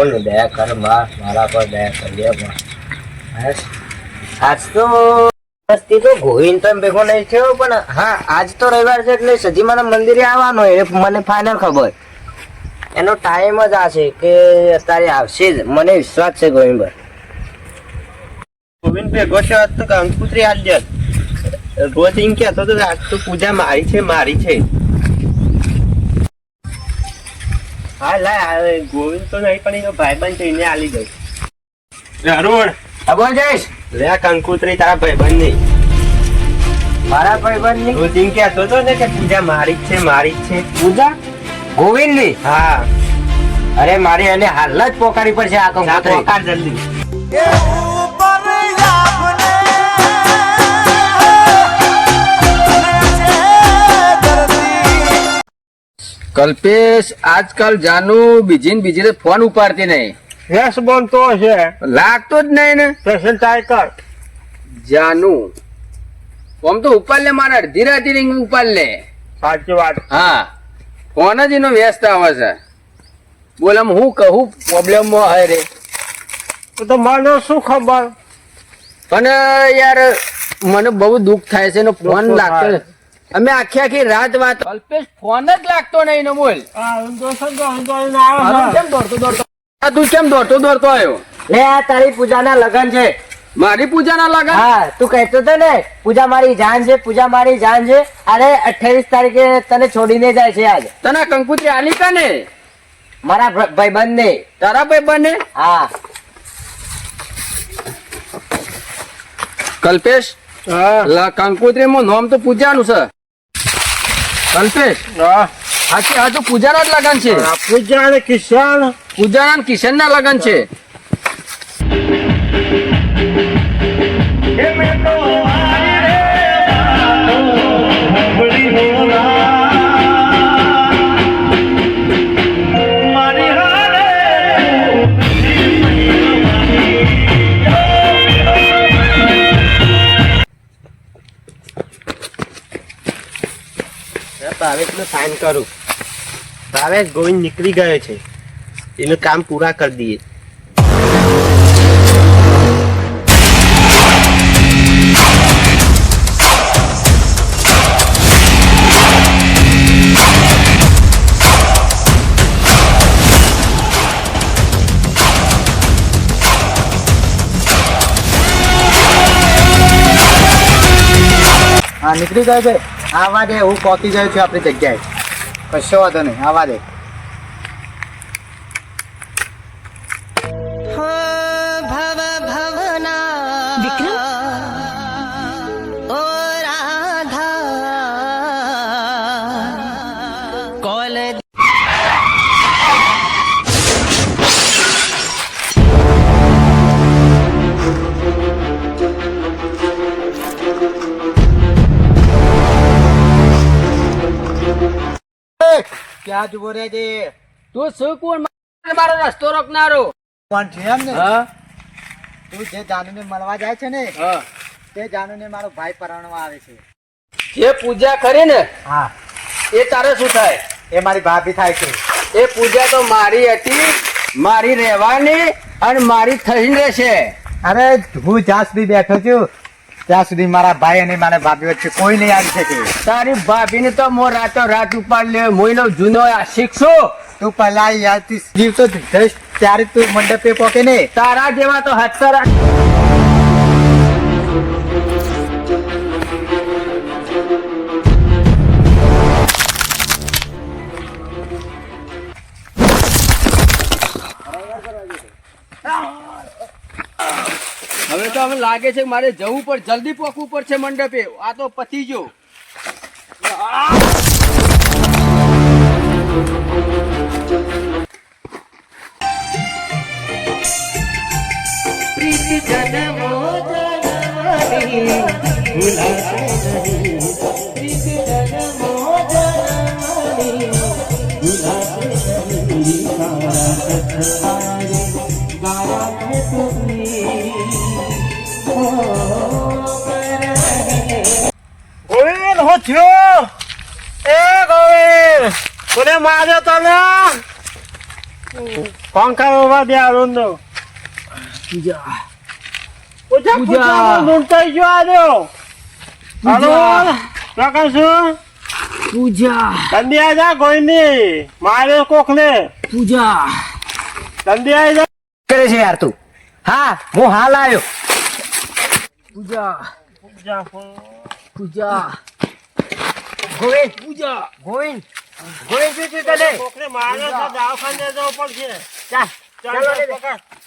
હું દયા કરમાં મારા પર દયા કરીએ માં બસ. આજ તો મસ્તી તો ગોવિંદ તો ભેગો નહીં થયો, પણ હા, આજ તો રવિવાર છે એટલે સજીમાના મંદિરે આવવાનો એ મને ફાઇનલ ખબર. એનો ટાઈમ જ આ છે કે અત્યારે આવશે જ. મને વિશ્વાસ છે ગોવિંદભાઈ ગોવિંદ ભેગો છે આજ તો કંકુતરી આજ જ રોજ એમ તો આજ તો પૂજા મારી છે મારી છે. હા લાય હવે ગોવિંદ તો નહીં પણ એનો ભાઈબંધ છે એને આલી દઉં. અરુણ. બોલ જઈશ લે આ કંકુતરી તારા ભાઈબંધ નહીં મારા ભાઈબંધની? ની એમ કહેતો તો ને કે પૂજા મારી જ છે મારી જ છે. પૂજા? ગોવિંદની હા. અરે મારે એને હાલ જ પોકારી પડશે આ કંકુતરી કંકોત્રી. પોકાર જલ્દી. કલ્પેશ આજકાલ જાનુ બીજી ને બીજી ફોન ઉપાડતી નહીં. યસ બોલ તો છે. લાગતો જ નહીં ને. સ્પેશિયલ ટ્રાય કર. જાનુ આમ તો ઉપાડ લે મારા અડધી રાતી રિંગ ઉપાડ લે. સાચી વાત. હા ફોન જ એનો વ્યસ્ત આવે છે. બોલ આમ હું કહું પ્રોબ્લેમમાં હે રે. તો તો મને શું ખબર? અને યાર મને બહુ દુઃખ થાય છે એનો ફોન લાગતો. અમે આખી આખી રાત વાત કલ્પેશ ફોન જ લાગતો નહીં ને બોલ કેમ દોડતો દોડતો? આ તું કેમ દોડતો દોડતો આવ્યો? લે આ તારી પૂજાના લગન છે. મારી પૂજાના લગન? હા તું કહેતો હતો ને પૂજા મારી જાન છે પૂજા મારી જાન છે. અરે અઠ્યાવીસ તારીખે તને છોડીને જાય છે આજ. તને કંકુત્રી આલી કા ને મારા ભાઈબંધ ને તારા ભાઈ ને હા. કલ્પેશ હા. લા કંકોત્રી માં નામ તો પૂજાનું છે. કલ્પેશ? હા. હાચું પૂજાના જ લગન છે. પૂજા અને કિશન. પૂજાના કિશન કિશનના લગન છે. ભાવેશનું સાઇન કરું. ભાવેશ ગોવિંદ નીકળી ગયો છે. એનું કામ પૂરા કરી દઈએ. હા, નીકળી ગયો છે. આવા દે હું પહોંચી ગયો છું આપણી જગ્યાએ. કશો વાંધો નહીં આવા દે ક્યાં જ છે તું શું કોણ? મારો રસ્તો રોકનારો. પણ છે એમ ને? હા. તું જે જાનુને મળવા જાય છે ને હા. તે જાનુને મારો ભાઈ પરણવા આવે છે. જે પૂજા કરી ને હા. એ તારે શું થાય? એ મારી ભાભી થાય છે. એ પૂજા તો મારી હતી મારી રહેવાની અને મારી થઈને રહેશે. અરે હું જાસ બી બેઠો છું ત્યાં સુધી મારા ભાઈ અને મારા ભાભી વચ્ચે કોઈ નહીં આવી શકે. તારી ભાભીને તો મો રાતો રાત ઉપાડ લે મોઈનો જૂનો શીખશો તું પહેલા યાદથી જીવતો જઈશ ત્યારે તું મંડપે પોકે ને તારા જેવા તો હત્તર તો હવે લાગે છે મારે જવું પણ જલ્દી પોકવું પડશે મંડપે. આ તો પતી ગયો ગોવિંદ હું થયો? એ ગોવિંદ કોને માર્યો તને? પંખા ઊભા દે તો પૂજા. પૂજા પૂજા. લૂંટાઈ ગયો આલ્યો હાલો પ્રકાશ. પૂજા. આ જા ગોઈની મારે કોકને. પૂજા. આ જા. કરે છે યાર તું. હા હું હાલ આવ્યો. પૂજા. પૂજા પૂજા. ગોવિંદ. પૂજા. ગોવિંદ. ગોવિંદ શું થયું તને? કોકને મારે દવાખાને જવું પડશે. ચાલ ચાલ પકડ.